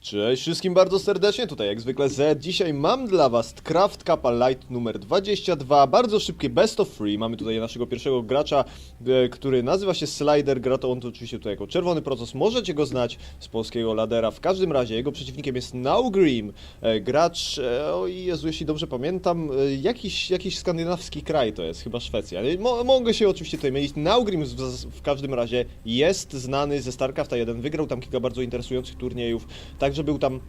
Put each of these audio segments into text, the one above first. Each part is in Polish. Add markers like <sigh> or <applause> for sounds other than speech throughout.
Cześć wszystkim bardzo serdecznie, tutaj jak zwykle Z. Dzisiaj mam dla was Craft Kappa Light numer 22, bardzo szybkie best of free. Mamy tutaj naszego pierwszego gracza, e, który nazywa się Slider, gra to on to oczywiście tutaj jako czerwony proces, możecie go znać z polskiego ladera. W każdym razie jego przeciwnikiem jest Naugrim, e, gracz, e, o Jezu, jeśli dobrze pamiętam, jakiś, jakiś skandynawski kraj to jest, chyba Szwecja. Mogę się oczywiście tutaj mylić. Naugrim w, w każdym razie jest znany ze StarCrafta 1, wygrał tam kilka bardzo interesujących turniejów, także był tam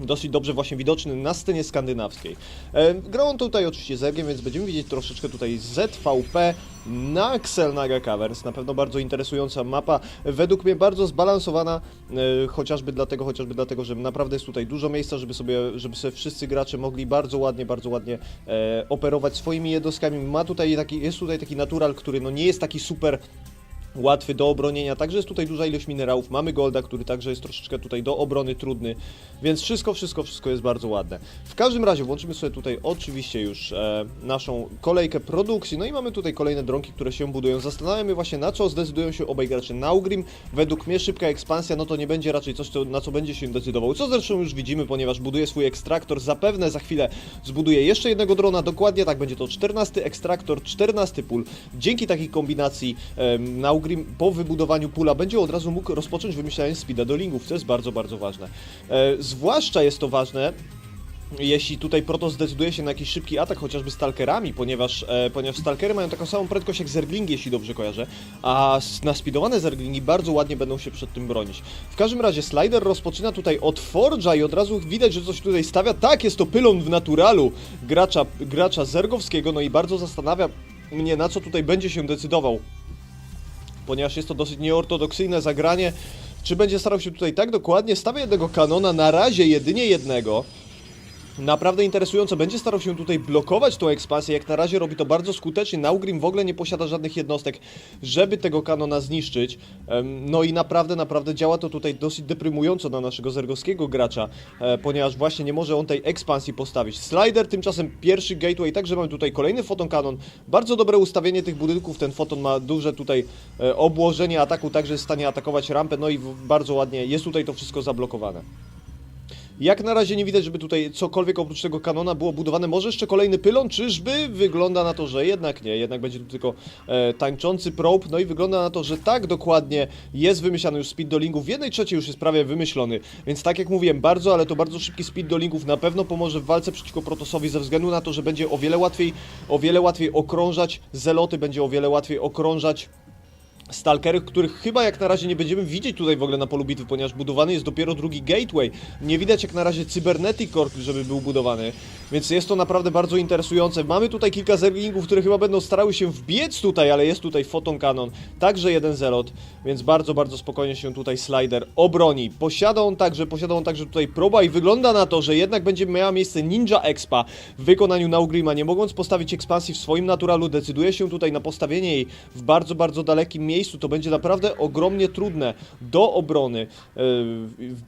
dosyć dobrze właśnie widoczny na scenie skandynawskiej. E, grał on tutaj oczywiście z Ergiem, więc będziemy widzieć troszeczkę tutaj ZVP na Axel Naga Caverns. Na pewno bardzo interesująca mapa, według mnie bardzo zbalansowana, e, chociażby dlatego, chociażby dlatego, że naprawdę jest tutaj dużo miejsca, żeby sobie, żeby sobie wszyscy gracze mogli bardzo ładnie, bardzo ładnie e, operować swoimi jednostkami. Ma tutaj taki, jest tutaj taki natural, który no nie jest taki super łatwy do obronienia, także jest tutaj duża ilość minerałów, mamy golda, który także jest troszeczkę tutaj do obrony trudny, więc wszystko, wszystko, wszystko jest bardzo ładne. W każdym razie włączymy sobie tutaj oczywiście już e, naszą kolejkę produkcji, no i mamy tutaj kolejne dronki, które się budują. Zastanawiam się właśnie na co zdecydują się obaj gracze. Naugrim, według mnie szybka ekspansja, no to nie będzie raczej coś, co, na co będzie się decydował, co zresztą już widzimy, ponieważ buduje swój ekstraktor, zapewne za chwilę zbuduje jeszcze jednego drona, dokładnie tak, będzie to 14 ekstraktor, 14 pól. Dzięki takiej kombinacji e, Naugrim po wybudowaniu pula będzie od razu mógł rozpocząć wymyślanie speeda do lingów, co jest bardzo, bardzo ważne. E, zwłaszcza jest to ważne, jeśli tutaj Protoss zdecyduje się na jakiś szybki atak, chociażby stalkerami, ponieważ, e, ponieważ stalkery mają taką samą prędkość jak zerglingi, jeśli dobrze kojarzę, a naspidowane zerglingi bardzo ładnie będą się przed tym bronić. W każdym razie Slider rozpoczyna tutaj od Forge'a i od razu widać, że coś tutaj stawia. Tak, jest to pylon w naturalu gracza, gracza zergowskiego, no i bardzo zastanawia mnie, na co tutaj będzie się decydował ponieważ jest to dosyć nieortodoksyjne zagranie. Czy będzie starał się tutaj tak dokładnie? Stawia jednego kanona, na razie jedynie jednego. Naprawdę interesująco, będzie starał się tutaj blokować tą ekspansję, jak na razie robi to bardzo skutecznie, Naugrim w ogóle nie posiada żadnych jednostek, żeby tego kanona zniszczyć, no i naprawdę, naprawdę działa to tutaj dosyć deprymująco na naszego zergowskiego gracza, e, ponieważ właśnie nie może on tej ekspansji postawić. Slider tymczasem pierwszy gateway, także mamy tutaj kolejny foton kanon, bardzo dobre ustawienie tych budynków, ten foton ma duże tutaj e, obłożenie ataku, także jest w stanie atakować rampę, no i bardzo ładnie jest tutaj to wszystko zablokowane. Jak na razie nie widać, żeby tutaj cokolwiek oprócz tego kanona było budowane. Może jeszcze kolejny pylon, czyżby? Wygląda na to, że jednak nie. Jednak będzie tu tylko e, tańczący probe. No i wygląda na to, że tak dokładnie jest wymyślany już speed do lingów. W jednej trzeciej już jest prawie wymyślony. Więc tak jak mówiłem, bardzo, ale to bardzo szybki speed do lingów na pewno pomoże w walce przeciwko Protosowi ze względu na to, że będzie o wiele łatwiej, o wiele łatwiej okrążać zeloty, będzie o wiele łatwiej okrążać Stalkery, których chyba jak na razie nie będziemy widzieć tutaj w ogóle na polu bitwy, ponieważ budowany jest dopiero drugi gateway. Nie widać jak na razie Cybernetic Core, żeby był budowany, więc jest to naprawdę bardzo interesujące. Mamy tutaj kilka zerglingów, które chyba będą starały się wbiec tutaj, ale jest tutaj Photon Cannon, także jeden zelot, więc bardzo, bardzo spokojnie się tutaj Slider obroni. Posiada on także, posiada on także tutaj proba i wygląda na to, że jednak będzie miała miejsce Ninja Expa w wykonaniu Naugrima. Nie mogąc postawić ekspansji w swoim naturalu, decyduje się tutaj na postawienie jej w bardzo, bardzo dalekim miejscu. To będzie naprawdę ogromnie trudne do obrony yy,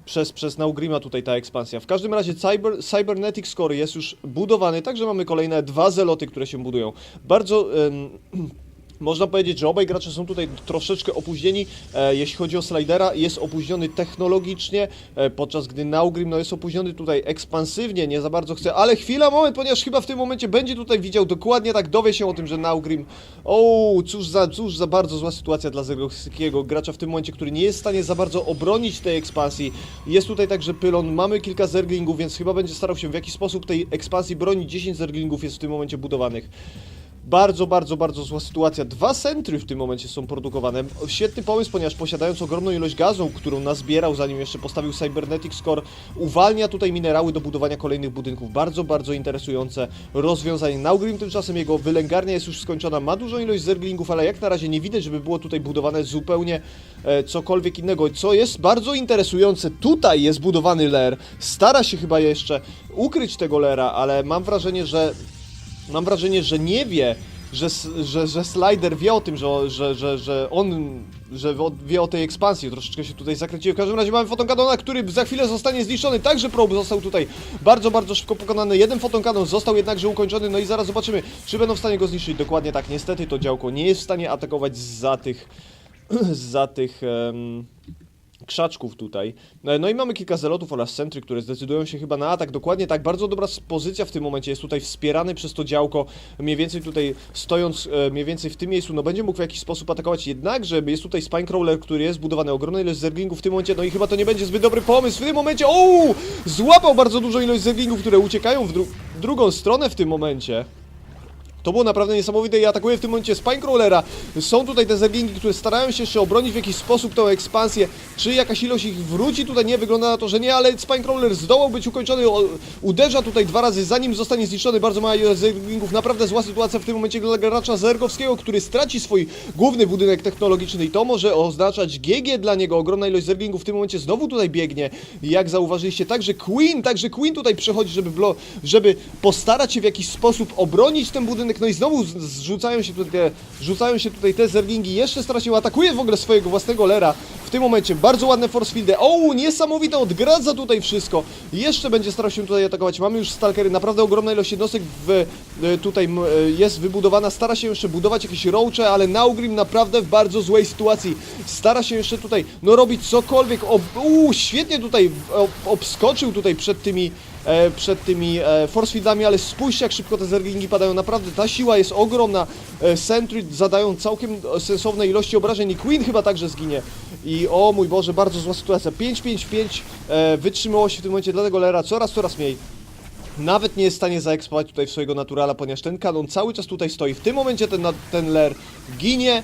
przez, przez Naugrima tutaj ta ekspansja. W każdym razie Cyber, Cybernetic Score jest już budowany, także mamy kolejne dwa zeloty, które się budują. Bardzo... ym, <clears throat> Można powiedzieć, że obaj gracze są tutaj troszeczkę opóźnieni. E, jeśli chodzi o Slidera, jest opóźniony technologicznie, e, podczas gdy Naugrim no, jest opóźniony tutaj ekspansywnie, nie za bardzo chce. Ale chwila, moment, ponieważ chyba w tym momencie będzie tutaj widział dokładnie tak, dowie się o tym, że Naugrim. O, cóż za, cóż za bardzo zła sytuacja dla zergowskiego gracza w tym momencie, który nie jest w stanie za bardzo obronić tej ekspansji. Jest tutaj także pylon, mamy kilka zerglingów, więc chyba będzie starał się w jakiś sposób tej ekspansji bronić. 10 zerglingów jest w tym momencie budowanych. Bardzo, bardzo, bardzo zła sytuacja. Dwa centry w tym momencie są produkowane. Świetny pomysł, ponieważ posiadając ogromną ilość gazu, którą nazbierał zanim jeszcze postawił Cybernetic Score, uwalnia tutaj minerały do budowania kolejnych budynków. Bardzo, bardzo interesujące rozwiązanie. Naugrim tymczasem jego wylęgarnia jest już skończona, ma dużą ilość zerglingów, ale jak na razie nie widać, żeby było tutaj budowane zupełnie e, cokolwiek innego. Co jest bardzo interesujące, tutaj jest budowany ler. Stara się chyba jeszcze ukryć tego lera, ale mam wrażenie, że Mam wrażenie, że nie wie, że, że, że Slider wie o tym, że, że, że, że on że wie o tej ekspansji. Troszeczkę się tutaj zakręciłem. W każdym razie mamy fotonkanona, który za chwilę zostanie zniszczony. Także probe został tutaj bardzo, bardzo szybko pokonany. Jeden fotonkanon został jednakże ukończony. No i zaraz zobaczymy, czy będą w stanie go zniszczyć. Dokładnie tak. Niestety to działko nie jest w stanie atakować za tych... <clears throat> za tych... em, krzaczków tutaj. E, No i mamy kilka zelotów oraz centry, które zdecydują się chyba na atak. Dokładnie tak, bardzo dobra pozycja w tym momencie jest tutaj wspierany przez to działko. Mniej więcej tutaj stojąc, e, mniej więcej w tym miejscu, no będzie mógł w jakiś sposób atakować. Jednakże jest tutaj Spinecrawler, który jest budowany, ogromna ilość zerglingów w tym momencie, no i chyba to nie będzie zbyt dobry pomysł. W tym momencie, o, złapał bardzo dużą ilość zerglingów, które uciekają w dru drugą stronę w tym momencie. To było naprawdę niesamowite i atakuje w tym momencie Spinecrawlera. Są tutaj te zerglingi, które starają się jeszcze obronić w jakiś sposób tą ekspansję. Czy jakaś ilość ich wróci? Tutaj nie, wygląda na to, że nie, ale Spinecrawler zdołał być ukończony. O, uderza tutaj dwa razy, zanim zostanie zniszczony. Bardzo mała ilość zerglingów. Naprawdę zła sytuacja w tym momencie dla gracza Zergowskiego, który straci swój główny budynek technologiczny i to może oznaczać GG dla niego. Ogromna ilość zerglingów w tym momencie znowu tutaj biegnie. Jak zauważyliście, także Queen, także Queen tutaj przechodzi, żeby, żeby postarać się w jakiś sposób obronić ten budynek. No i znowu zrzucają się tutaj te, rzucają się tutaj te zerglingi. Jeszcze stara się atakuje w ogóle swojego własnego lera. W tym momencie bardzo ładne force fieldy. O, niesamowite, odgradza tutaj wszystko. Jeszcze będzie starał się tutaj atakować. Mamy już stalkery, naprawdę ogromna ilość jednostek w, e, tutaj e, jest wybudowana. Stara się jeszcze budować jakieś roache, ale Naugrim naprawdę w bardzo złej sytuacji. Stara się jeszcze tutaj, no robić cokolwiek. O, uu, świetnie tutaj obskoczył tutaj przed tymi przed tymi e, force fieldami, ale spójrzcie jak szybko te zerglingi padają, naprawdę ta siła jest ogromna, e, Sentry zadają całkiem e, sensowne ilości obrażeń i Queen chyba także zginie i o mój Boże, bardzo zła sytuacja, 5-5-5 e, wytrzymałości w tym momencie dla tego Lera coraz, coraz mniej. Nawet nie jest w stanie zaeksploatować tutaj swojego naturala, ponieważ ten kanon cały czas tutaj stoi. W tym momencie ten, ten ler ginie.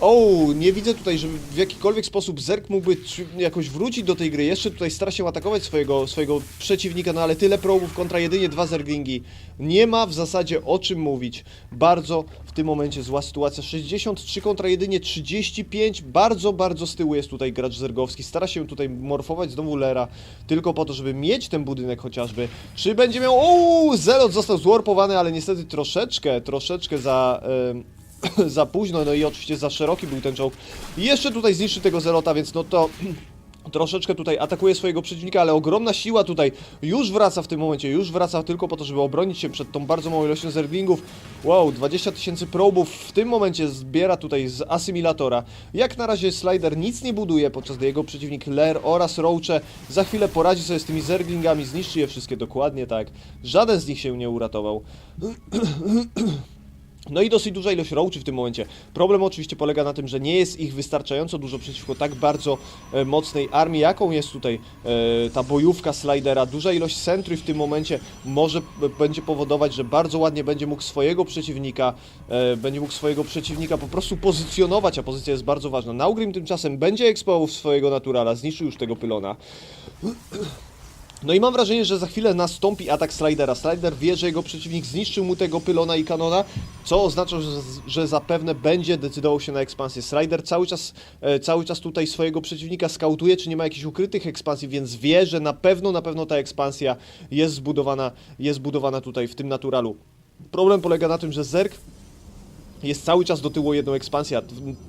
O, nie widzę tutaj, żeby w jakikolwiek sposób Zerk mógłby jakoś wrócić do tej gry. Jeszcze tutaj stara się atakować swojego, swojego przeciwnika, no ale tyle probów kontra jedynie dwa Zerglingi. Nie ma w zasadzie o czym mówić. Bardzo w tym momencie zła sytuacja. 63 kontra jedynie 35. Bardzo, bardzo z tyłu jest tutaj gracz Zergowski. Stara się tutaj morfować znowu Lera, tylko po to, żeby mieć ten budynek chociażby. Czy będzie miał... O, Zelot został zwarpowany, ale niestety troszeczkę, troszeczkę za... em, <clears throat> za późno, no i oczywiście za szeroki był ten czołg. Jeszcze tutaj zniszczy tego Zelota, więc no to <clears throat> troszeczkę tutaj atakuje swojego przeciwnika, ale ogromna siła tutaj już wraca w tym momencie, już wraca tylko po to, żeby obronić się przed tą bardzo małą ilością zerglingów. Wow, 20 tysięcy probów w tym momencie zbiera tutaj z asymilatora. Jak na razie Slider nic nie buduje, podczas gdy jego przeciwnik Ler oraz Roache za chwilę poradzi sobie z tymi zerglingami, zniszczy je wszystkie dokładnie tak. Żaden z nich się nie uratował. <clears throat> No i dosyć duża ilość roaczy w tym momencie. Problem oczywiście polega na tym, że nie jest ich wystarczająco dużo przeciwko tak bardzo e, mocnej armii, jaką jest tutaj e, ta bojówka Slidera. Duża ilość sentry w tym momencie może b- będzie powodować, że bardzo ładnie będzie mógł swojego przeciwnika, e, będzie mógł swojego przeciwnika po prostu pozycjonować, a pozycja jest bardzo ważna. Naugrim tymczasem będzie ekspował swojego naturala, zniszczył już tego pylona. No i mam wrażenie, że za chwilę nastąpi atak Slidera. Slider wie, że jego przeciwnik zniszczył mu tego pylona i kanona, co oznacza, że, że zapewne będzie decydował się na ekspansję. Slider cały czas, e, cały czas tutaj swojego przeciwnika skautuje, czy nie ma jakichś ukrytych ekspansji, więc wie, że na pewno, na pewno ta ekspansja jest zbudowana, jest zbudowana tutaj w tym naturalu. Problem polega na tym, że Zerk jest cały czas do tyłu jedną ekspansję. a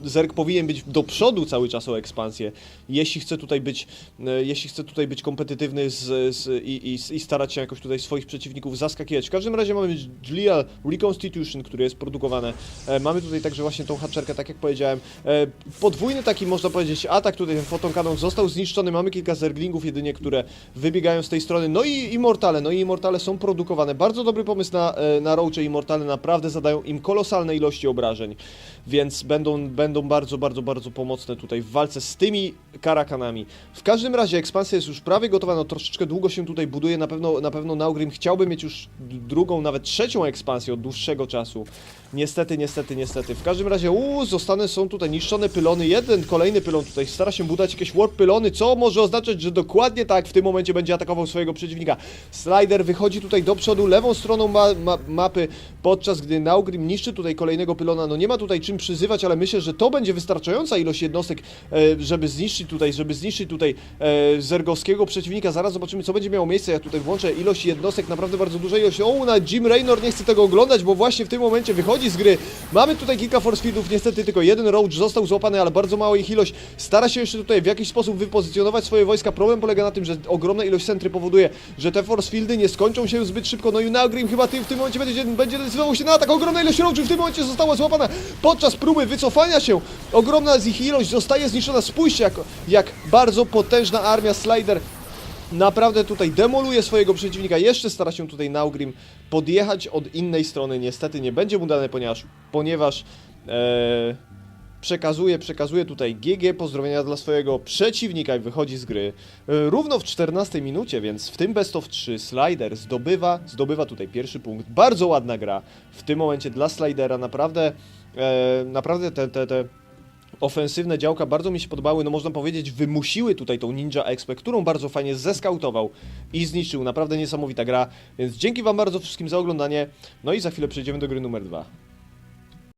Zerk powinien być do przodu cały czas o ekspansję. Jeśli chce tutaj być, e, jeśli chce tutaj być kompetytywny z, z, i, i, i starać się jakoś tutaj swoich przeciwników zaskakiwać. W każdym razie mamy Glial Reconstitution, które jest produkowane. E, mamy tutaj także właśnie tą haczerkę, tak jak powiedziałem. E, podwójny taki, można powiedzieć, atak. Tutaj ten fotonkanon został zniszczony. Mamy kilka zerglingów jedynie, które wybiegają z tej strony. No i Immortale. No i Immortale są produkowane. Bardzo dobry pomysł na, na Roache. Immortale naprawdę zadają im kolosalne ilości obrażeń, więc będą, będą bardzo, bardzo, bardzo pomocne tutaj w walce z tymi karakanami. W każdym razie ekspansja jest już prawie gotowa, no troszeczkę długo się tutaj buduje, na pewno, na pewno Naugrim chciałby mieć już drugą, nawet trzecią ekspansję od dłuższego czasu. Niestety, niestety, niestety. W każdym razie, uuu, zostane są tutaj niszczone pylony, jeden kolejny pylon tutaj stara się budować jakieś warp pylony, co może oznaczać, że dokładnie tak w tym momencie będzie atakował swojego przeciwnika. Slider wychodzi tutaj do przodu lewą stroną ma ma mapy, podczas gdy Naugrim niszczy tutaj kolejnego pylona. No nie ma tutaj czym przyzywać, ale myślę, że to będzie wystarczająca ilość jednostek, e, żeby zniszczyć tutaj, żeby zniszczyć tutaj e, zergowskiego przeciwnika. Zaraz zobaczymy, co będzie miało miejsce. Ja tutaj włączę ilość jednostek, naprawdę bardzo duża ilość. O, na Jim Raynor nie chce tego oglądać, bo właśnie w tym momencie wychodzi z gry. Mamy tutaj kilka force fieldów, niestety tylko jeden Roach został złapany, ale bardzo mała ich ilość. Stara się jeszcze tutaj w jakiś sposób wypozycjonować swoje wojska. Problem polega na tym, że ogromna ilość centry powoduje, że te force fieldy nie skończą się zbyt szybko. No i Naugrim chyba ty w tym momencie będzie, będzie decydował się na atak. Ogromna ilość Roachów w tym momencie złapana podczas próby wycofania się. Ogromna z ich ilość zostaje zniszczona. Spójrzcie, jak, jak bardzo potężna armia Slider naprawdę tutaj demoluje swojego przeciwnika. Jeszcze stara się tutaj Naugrim podjechać od innej strony. Niestety nie będzie mu dane, ponieważ, ponieważ e, przekazuje, przekazuje tutaj GG pozdrowienia dla swojego przeciwnika i wychodzi z gry. E, Równo w 14 minucie, więc w tym best of 3 Slider zdobywa, zdobywa tutaj pierwszy punkt. Bardzo ładna gra w tym momencie dla Slidera. Naprawdę, e, naprawdę te, te, te ofensywne działka bardzo mi się podobały, no można powiedzieć wymusiły tutaj tą Ninja Expę, którą bardzo fajnie zeskautował i zniszczył. Naprawdę niesamowita gra, więc dzięki wam bardzo wszystkim za oglądanie, no i za chwilę przejdziemy do gry numer 2.